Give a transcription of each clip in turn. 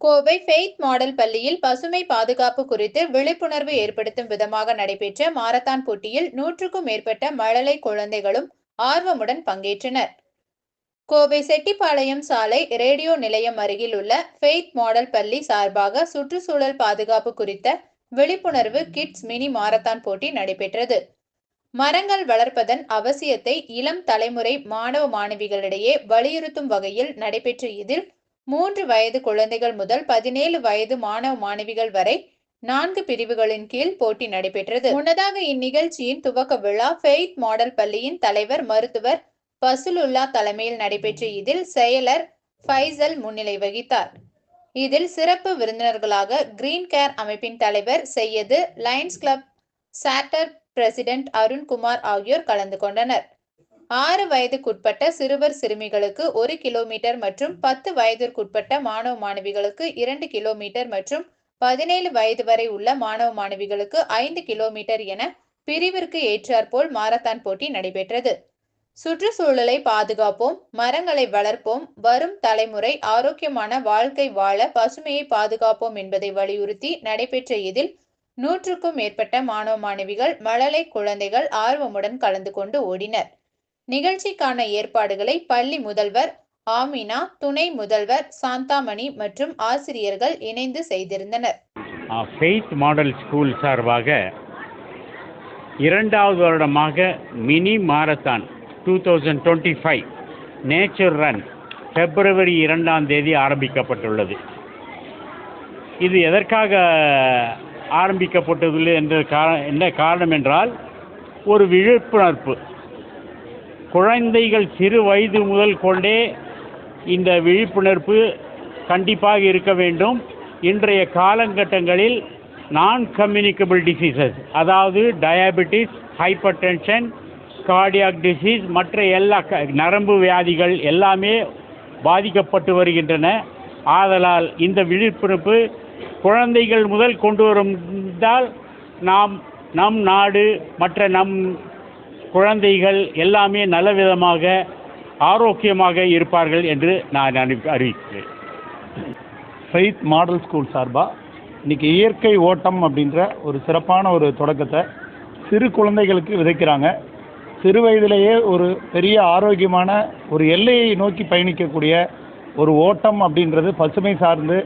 Kovai faith model பள்ளியில் பசுமை பாதுகாப்பு குறித்து விழிப்புணர்வு ஏற்படுத்தும் விதமாக நடைபெற்ற மாரத்தான் போட்டியில் நூற்றுக்கும் மேற்பட்ட மழலை குழந்தைகளும் ஆர்வமுடன் பங்கேற்றனர். கோவை செட்டிப்பாளையம் சாலை ரேடியோ நிலையம் அருகில் உள்ள ஃபெய்த் மாடல் பள்ளி சார்பாக சுற்றுச்சூழல் பாதுகாப்பு குறித்த விழிப்புணர்வு கிட்ஸ் மினி மாரத்தான் போட்டி நடைபெற்றது. மரங்கள் வளர்ப்பதன் அவசியத்தை இளம் தலைமுறை மாணவ மாணவிகளிடையே வலியுறுத்தும் வகையில் நடைபெற்ற இதில் மூன்று வயது குழந்தைகள் முதல் பதினேழு வயது மாணவ மாணவிகள் வரை நான்கு பிரிவுகளின் கீழ் போட்டி நடைபெற்றது. முன்னதாக இந்நிகழ்ச்சியின் துவக்க விழா ஃபெய்த் மாடல் பள்ளியின் தலைவர் மருத்துவர் பசுலுல்லா தலைமையில் நடைபெற்ற இதில் செயலர் ஃபைசல் முன்னிலை வகித்தார். இதில் சிறப்பு விருந்தினர்களாக கிரீன் கேர் அமைப்பின் தலைவர் Syed lions club charter president Arunkumar ஆகியோர் கலந்து கொண்டனர். ஆறு வயதுக்குட்பட்ட சிறுவர் சிறுமிகளுக்கு ஒரு கிலோமீட்டர் மற்றும் பத்து வயதிற்குட்பட்ட மாணவ மாணவிகளுக்கு இரண்டு கிலோமீட்டர் மற்றும் பதினேழு வயது வரை உள்ள மாணவ மாணவிகளுக்கு ஐந்து கிலோமீட்டர் என பிரிவிற்கு ஏற்றாற்போல் மாரத்தான் போட்டி நடைபெற்றது. சுற்றுச்சூழலை பாதுகாப்போம் மரங்களை வளர்ப்போம் வரும் தலைமுறை ஆரோக்கியமான வாழ்க்கை வாழ பசுமையை பாதுகாப்போம் என்பதை வலியுறுத்தி நடைபெற்ற இதில் நூற்றுக்கும் மேற்பட்ட மாணவ மாணவிகள் மழலை குழந்தைகள் ஆர்வமுடன் கலந்து கொண்டு ஓடினர். நிகழ்ச்சிக்கான ஏற்பாடுகளை பள்ளி முதல்வர் ஆமினா துணை முதல்வர் சாந்தாமணி மற்றும் ஆசிரியர்கள் இணைந்து செய்திருந்தனர். ஃபெய்த் மாடல் ஸ்கூல் சார்பாக இரண்டாவது வருடமாக mini marathon two thousand twenty five nature run பிப்ரவரி இரண்டாம் தேதி ஆரம்பிக்கப்பட்டுள்ளது. இது எதற்காக ஆரம்பிக்கப்பட்டதில்லை என்ற கா என்ன காரணம் என்றால் ஒரு விழிப்புணர்வு. குழந்தைகள் சிறு வயது முதல் கொண்டே இந்த விழிப்புணர்வு கண்டிப்பாக இருக்க வேண்டும். இன்றைய காலகட்டங்களில் நான் கம்யூனிகபிள் டிசீசஸ் அதாவது diabetes hyper tension cardiac disease மற்ற எல்லா க நரம்பு வியாதிகள் எல்லாமே பாதிக்கப்பட்டு வருகின்றன. ஆதலால் இந்த விழிப்புணர்வு குழந்தைகள் முதல் கொண்டு வரும் நாம் நம் நாடு மற்ற நம் குழந்தைகள் எல்லாமே நல்ல விதமாக ஆரோக்கியமாக இருப்பார்கள் என்று நான் அனுப்பி அறிவிக்கிறேன். ஃபெய்த் மாடல் ஸ்கூல் சார்பாக இன்றைக்கி இயற்கை ஓட்டம் அப்படின்ற ஒரு சிறப்பான ஒரு தொடக்கத்தை சிறு குழந்தைகளுக்கு விதைக்கிறாங்க. சிறு வயதிலேயே ஒரு பெரிய ஆரோக்கியமான ஒரு எல்லையை நோக்கி பயணிக்கக்கூடிய ஒரு ஓட்டம் அப்படின்றது பசுமை சார்ந்து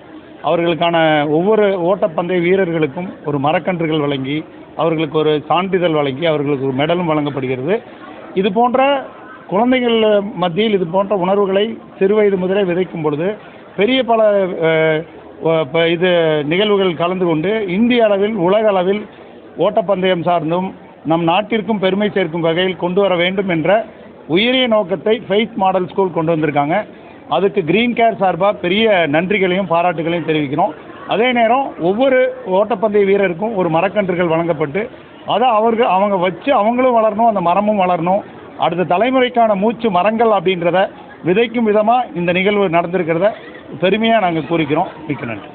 அவர்களுக்கான ஒவ்வொரு ஓட்டப்பந்தய வீரர்களுக்கும் ஒரு மரக்கன்றுகள் வழங்கி அவர்களுக்கு ஒரு சான்றிதழ் வழங்கி அவர்களுக்கு ஒரு மெடலும் வழங்கப்படுகிறது. இது போன்ற குழந்தைகள் மத்தியில் இது போன்ற உணர்வுகளை சிறுவயது முதலே விதைக்கும் பொழுது பெரிய பல இது நிகழ்வுகள் கலந்து கொண்டு இந்திய அளவில் உலக அளவில் ஓட்டப்பந்தயம் சார்ந்தும் நம் நாட்டிற்கும் பெருமை சேர்க்கும் வகையில் கொண்டு வர வேண்டும் என்ற உயரிய நோக்கத்தை ஃபெய்த் மாடல் ஸ்கூல் கொண்டு வந்திருக்காங்க. அதுக்கு கிரீன் கேர் சார்பாக பெரிய நன்றிகளையும் பாராட்டுகளையும் தெரிவிக்கிறோம். அதே நேரம் ஒவ்வொரு ஓட்டப்பந்தய வீரருக்கும் ஒரு மரக்கன்றுகள் வழங்கப்பட்டு அதை அவர்கள் அவங்க வச்சு அவங்களும் வளரணும் அந்த மரமும் வளரணும். அடுத்த தலைமுறைக்கான மூச்சு மரங்கள் அப்படின்றத விதைக்கும் விதமாக இந்த நிகழ்வு நடந்திருக்கிறத பெருமையாக நாங்கள் கூறிக்கிறோம் மிக்க நன்றி.